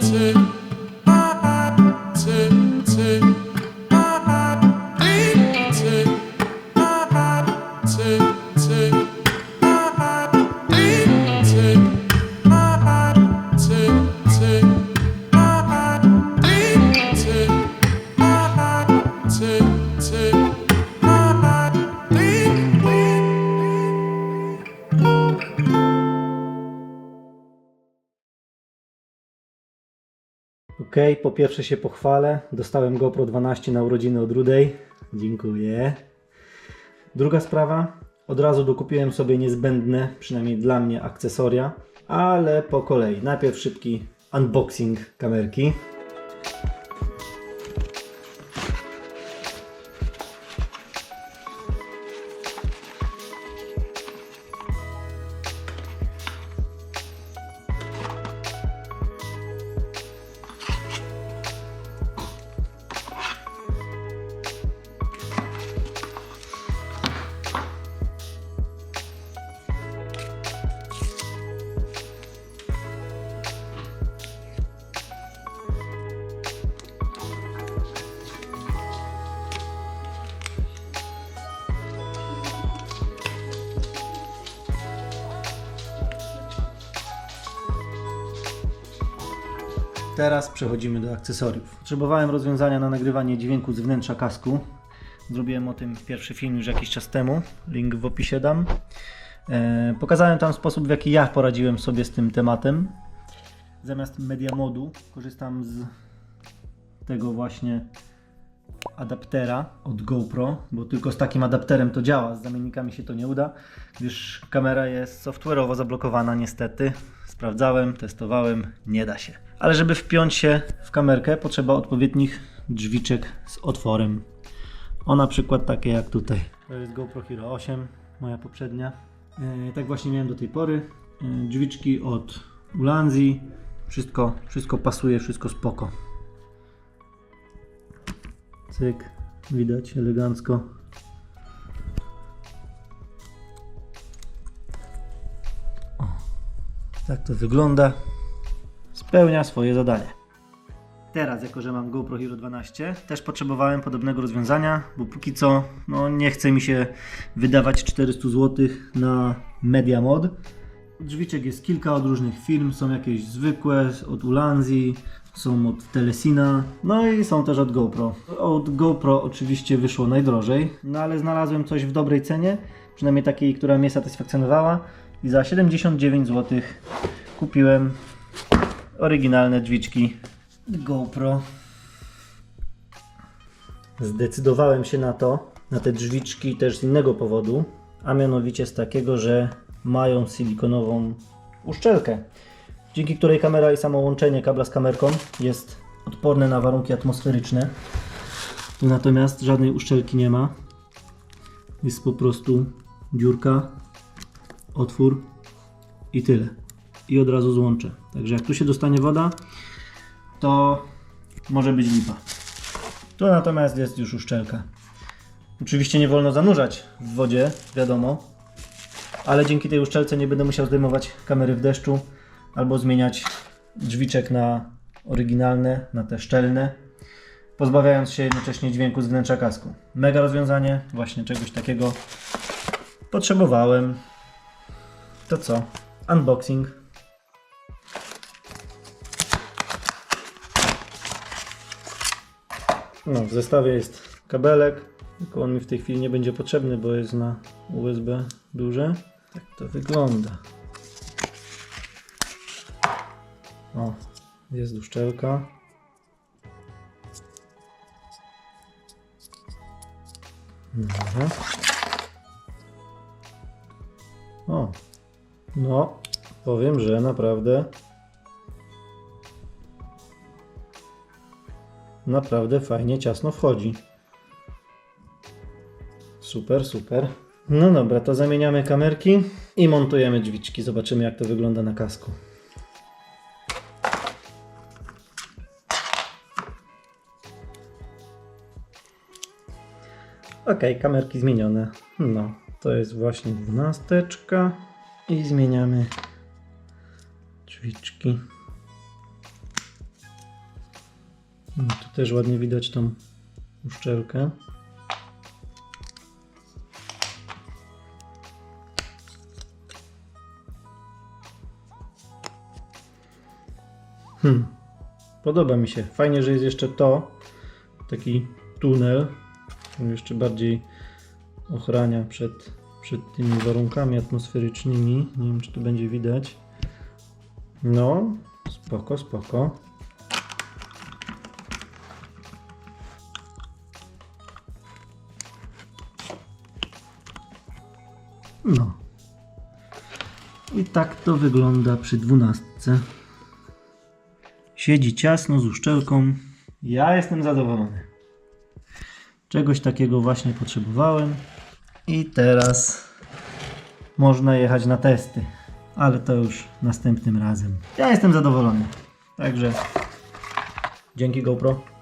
mountain. Ok, po pierwsze się pochwalę. Dostałem GoPro 12 na urodziny od Rudej. Dziękuję. Druga sprawa. Od razu dokupiłem sobie niezbędne, przynajmniej dla mnie, akcesoria, ale po kolei. Najpierw szybki unboxing kamerki. Teraz przechodzimy do akcesoriów. Potrzebowałem rozwiązania na nagrywanie dźwięku z wnętrza kasku. Zrobiłem o tym pierwszy film już jakiś czas temu. Link w opisie dam. E, pokazałem tam sposób, w jaki ja poradziłem sobie z tym tematem. Zamiast media modu korzystam z tego właśnie adaptera od GoPro, bo tylko z takim adapterem to działa, z zamiennikami się to nie uda, gdyż kamera jest software'owo zablokowana niestety. Sprawdzałem, testowałem, nie da się. Ale żeby wpiąć się w kamerkę potrzeba odpowiednich drzwiczek z otworem. O na przykład takie jak tutaj. To jest GoPro Hero 8, moja poprzednia. E, tak właśnie miałem do tej pory. E, drzwiczki od Ulanzi. Wszystko, wszystko pasuje, wszystko spoko. Cyk, widać elegancko. O, tak to wygląda. Spełnia swoje zadanie. Teraz, jako że mam GoPro Hero 12, też potrzebowałem podobnego rozwiązania, bo póki co no, nie chce mi się wydawać 400 zł na Media Mod. Drzwiczek jest kilka od różnych firm, są jakieś zwykłe, od Ulanzi, są od Telesina, no i są też od GoPro. Od GoPro oczywiście wyszło najdrożej, no ale znalazłem coś w dobrej cenie, przynajmniej takiej, która mnie satysfakcjonowała i za 79 zł kupiłem oryginalne drzwiczki GoPro. Zdecydowałem się na to, na te drzwiczki też z innego powodu, a mianowicie z takiego, że mają silikonową uszczelkę, dzięki której kamera i samo łączenie kabla z kamerką jest odporne na warunki atmosferyczne. Natomiast żadnej uszczelki nie ma. Jest po prostu dziurka, otwór i tyle. I od razu złączę. Także jak tu się dostanie woda, to może być lipa. Tu natomiast jest już uszczelka. Oczywiście nie wolno zanurzać w wodzie, wiadomo, ale dzięki tej uszczelce nie będę musiał zdejmować kamery w deszczu albo zmieniać drzwiczek na oryginalne, na te szczelne, pozbawiając się jednocześnie dźwięku z wnętrza kasku. Mega rozwiązanie, właśnie czegoś takiego potrzebowałem. To co? Unboxing. No, w zestawie jest kabelek, tylko on mi w tej chwili nie będzie potrzebny, bo jest na USB duże. Tak to wygląda. O, jest uszczelka. Dobra. O, no, powiem, że naprawdę naprawdę fajnie ciasno wchodzi. Super, super. No dobra, to zamieniamy kamerki i montujemy drzwiczki. Zobaczymy jak to wygląda na kasku. Ok, kamerki zmienione. No, to jest właśnie dwunasteczka i zmieniamy drzwiczki. No, tu też ładnie widać tą uszczelkę. Hmm. Podoba mi się. Fajnie, że jest jeszcze to. Taki tunel. który Jeszcze bardziej ochrania przed, przed tymi warunkami atmosferycznymi. Nie wiem, czy tu będzie widać. No, spoko, spoko. No. I tak to wygląda przy dwunastce. Siedzi ciasno z uszczelką. Ja jestem zadowolony. Czegoś takiego właśnie potrzebowałem. I teraz można jechać na testy. Ale to już następnym razem. Ja jestem zadowolony. Także dzięki GoPro.